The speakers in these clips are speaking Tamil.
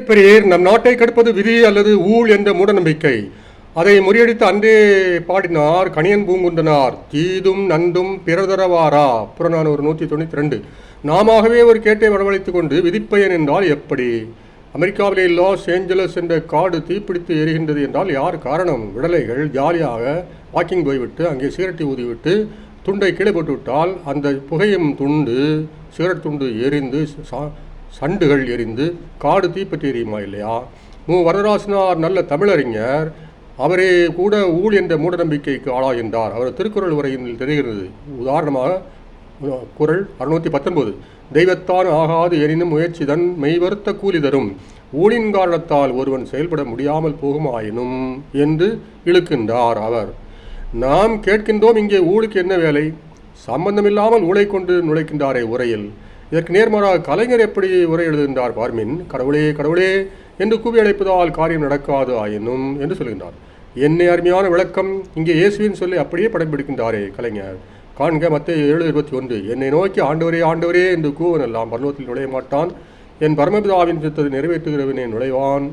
பெரியர் நம் நாட்டை கடுப்பது விதி அல்லது ஊழ் என்ற மூடநம்பிக்கை. அதை முறியடித்து அன்றே பாடினார் கணியன் பூங்குந்தனார். தீதும் நண்டும் பிறதரவாரா புறநானூறு நூற்றி தொண்ணூற்றி ரெண்டு நாமவே ஒரு கேட்டை வரவழைத்துக் கொண்டு விதிப்பயன் என்றால் எப்படி? அமெரிக்காவிலே லாஸ் ஏஞ்சலஸ் என்ற காடு தீப்பிடித்து எரிகின்றது என்றால் யார் காரணம்? விடலைகள் ஜாலியாக வாக்கிங் போய்விட்டு அங்கே சிகரெட்டை ஊதிவிட்டு துண்டை கீழே போட்டுவிட்டால் அந்த புகையும் துண்டு சிகரெட் துண்டு எரிந்து சா- சண்டுகள் எரிந்து காடு தீப்பற்றி எரியுமா இல்லையா? மு வரதராசனார் நல்ல தமிழறிஞர். அவரே கூட ஊழ் என்ற மூடநம்பிக்கைக்கு ஆளாகின்றார் அவர் திருக்குறள் உரையில் தெரிகிறது. உதாரணமாக குரல் குறள் அறுநூற்றி பத்தொன்பது. தெய்வத்தான் ஆகாது எனினும் முயற்சிதன் மெய்வருத்த கூலி தரும். ஊழின் காரணத்தால் ஒருவன் செயல்பட முடியாமல் போகுமாயினும் என்று இழுக்கின்றார் அவர். நாம் கேட்கின்றோம் இங்கே ஊழுக்கு என்ன வேலை? சம்பந்தமில்லாமல் ஊழை கொண்டு நுழைக்கின்றாரே உரையில். இதற்கு நேர்மாறாக கலைஞர் எப்படி உரை எழுதுகின்றார் பார்மின் கடவுளே கடவுளே என்று கூவி அழைப்பதால் காரியம் நடக்காது ஆயினும் என்று சொல்கின்றார். என்னை அருமையான விளக்கம் இங்கே இயேசுவின் சொல்லி அப்படியே படம் பிடிக்கின்றாரே கலைஞர். காண்க மத்திய ஏழு இருபத்தி ஒன்று என்னை நோக்கி ஆண்டவரே ஆண்டவரே என்று கூவனெல்லாம் பர்லோகத்தில் நுழைய மாட்டான். என் பரமபிதாவின் சித்தத்தை நிறைவேற்றுகிறவனே நுழைவான்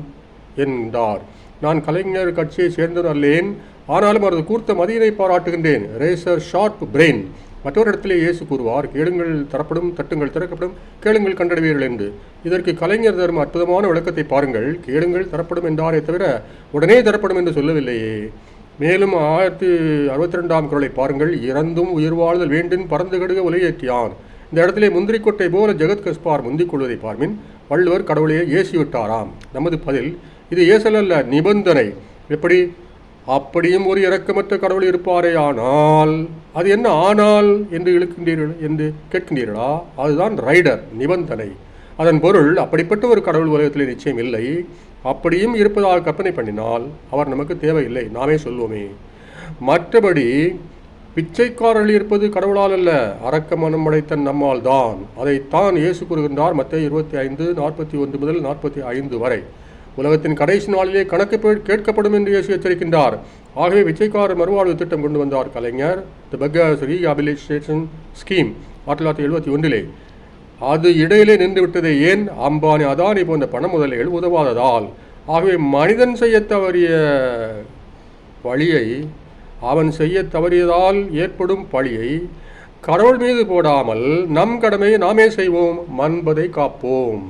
என்றார். நான் கலைஞர் கட்சியை சேர்ந்தவர் அல்லேன் ஆனாலும் அவரது கூர்த்த மதியினை பாராட்டுகின்றேன். ரேசர் ஷார்ப் பிரெயின் மற்றொரு இடத்திலே இயேசு கூறுவார் கேளுங்கள் தரப்படும் தட்டுங்கள் திறக்கப்படும் கேளுங்கள் கண்டடைவீர்கள் என்று. இதற்கு கலைஞர் தரும் அற்புதமான விளக்கத்தை பாருங்கள். கேளுங்கள் தரப்படும் என்றாரே தவிர உடனே தரப்படும் என்று சொல்லவில்லையே. மேலும் ஆயிரத்தி அறுபத்தி ரெண்டாம் குரலை பாருங்கள். இறந்தும் உயிர் வாழ்தல் வேண்டும் பறந்து கடுக உலையேற்றியான் இந்த இடத்திலே முந்திரிக்கொட்டை போல ஜெகத் கஸ்பார் முந்திக் கொள்வதை பார்மின். வள்ளுவர் கடவுளையே ஏசி விட்டாராம் நமது பதில் இது ஏசல் அல்ல நிபந்தனை. எப்படி? அப்படியும் ஒரு இரக்கமற்ற கடவுள் இருப்பாரே ஆனால் அது என்ன ஆனால் என்று இழுக்கின்றீர்கள் என்று கேட்கின்றீர்களா? அதுதான் ரைடர் நிபந்தனை. அதன் பொருள் அப்படிப்பட்ட ஒரு கடவுள் உலகத்தில் நிச்சயம் இல்லை. அப்படியும் இருப்பதாக கற்பனை பண்ணினால் அவர் நமக்கு தேவையில்லை. நாமே சொல்வோமே. மற்றபடி பிச்சைக்காரர்கள் இருப்பது கடவுளால் அல்ல. அரக்க மனம் அடைத்தன் நம்மால் தான். அதைத்தான் இயேசு கூறுகின்றார் மத்திய இருபத்தி ஐந்து நாற்பத்தி ஒன்று முதல் நாற்பத்தி ஐந்து வரை. உலகத்தின் கடைசி நாளிலே கணக்கு கேட்கப்படும் என்று இயேசு எச்சரிக்கின்றார். ஆகவே விஜய்காரர் மறுவாழ்வு திட்டம் கொண்டு வந்தார். Kalaignar the beggars rehabilitation scheme ஆயிரத்தி தொள்ளாயிரத்தி எழுபத்தி ஒன்றிலே. அது இடையிலே நின்றுவிட்டதே ஏன்? அம்பானி அதானி போன்ற பண முதலைகள் உதவாததால். ஆகவே மனிதன் செய்ய தவறிய பழியை அவன் செய்ய தவறியதால் ஏற்படும் பழியை கடவுள் மீது போடாமல் நம் கடமையை நாமே செய்வோம். மண்பதை காப்போம்.